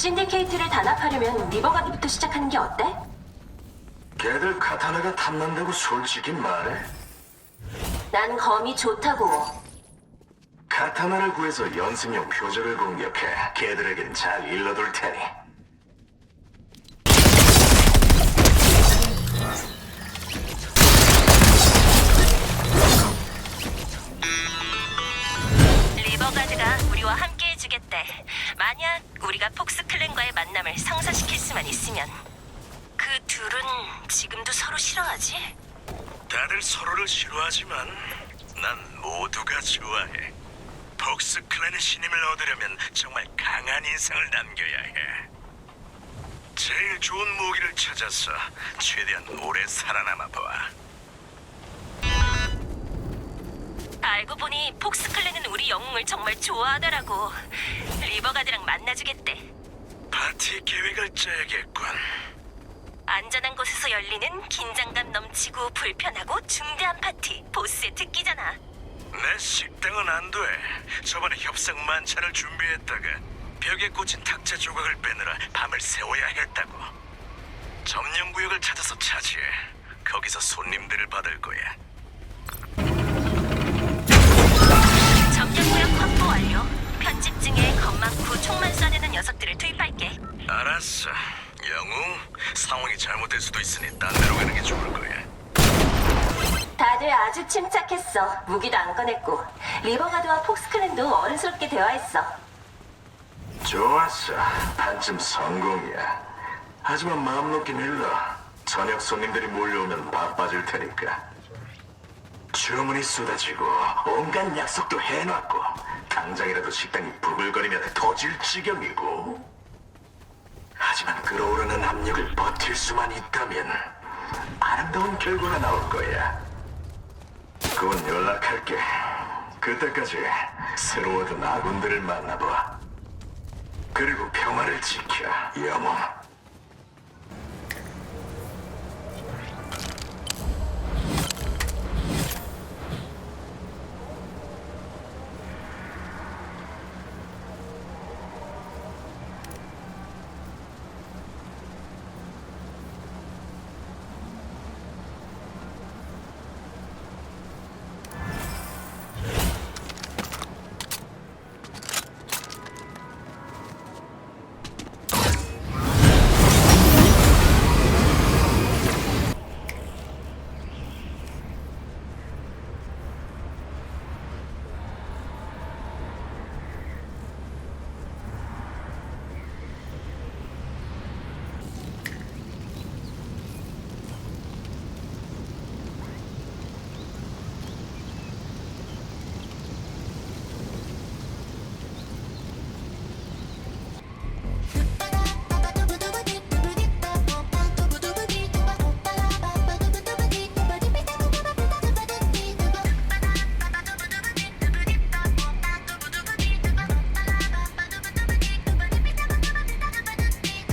신디케이트를 단합하려면 리버가드부터 시작하는 게 어때? 걔들 카타나가 탐난다고 솔직히 말해. 난 검이 좋다고. 카타나를 구해서 연습용 표적을 공격해 걔들에겐 잘 일러둘 테니. 리버가드가 우리와 함께 해주겠대. 만약 우리가 폭스 클랜과의 만남을 성사시킬 수만 있으면 그 둘은 지금도 서로 싫어하지? 다들 서로를 싫어하지만 난 모두가 좋아해. 폭스 클랜의 신임을 얻으려면 정말 강한 인상을 남겨야 해. 제일 좋은 무기를 찾아서 최대한 오래 살아남아 봐. 알고 보니 폭스 클랜은 우리 영웅을 정말 좋아하더라고. 리버가드랑 만나주겠대. 파티 계획을 짜야겠군. 안전한 곳에서 열리는 긴장감 넘치고 불편하고 중대한 파티 보스의 특기잖아. 내 식당은 안 돼. 저번에 협상 만찬을 준비했다가 벽에 꽂힌 탁자 조각을 빼느라 밤을 새워야 했다고. 점령 구역을 찾아서 차지해. 거기서 손님들을 받을 거야. 알았어. 영웅, 상황이 잘못될 수도 있으니 딴 데로 가는 게 좋을 거야. 다들 아주 침착했어. 무기도 안 꺼냈고. 리버가드와 폭스클랜도 어른스럽게 대화했어. 좋았어. 반쯤 성공이야. 하지만 마음 놓긴 일러. 저녁 손님들이 몰려오면 바빠질 테니까. 주문이 쏟아지고 온갖 약속도 해놨고 당장이라도 식당이 부글거리면 터질 지경이고. 하지만 끓어오르는 압력을 버틸 수만 있다면 아름다운 결과가 나올 거야. 곧 연락할게. 그때까지 새로 얻은 아군들을 만나봐. 그리고 평화를 지켜, 영웅.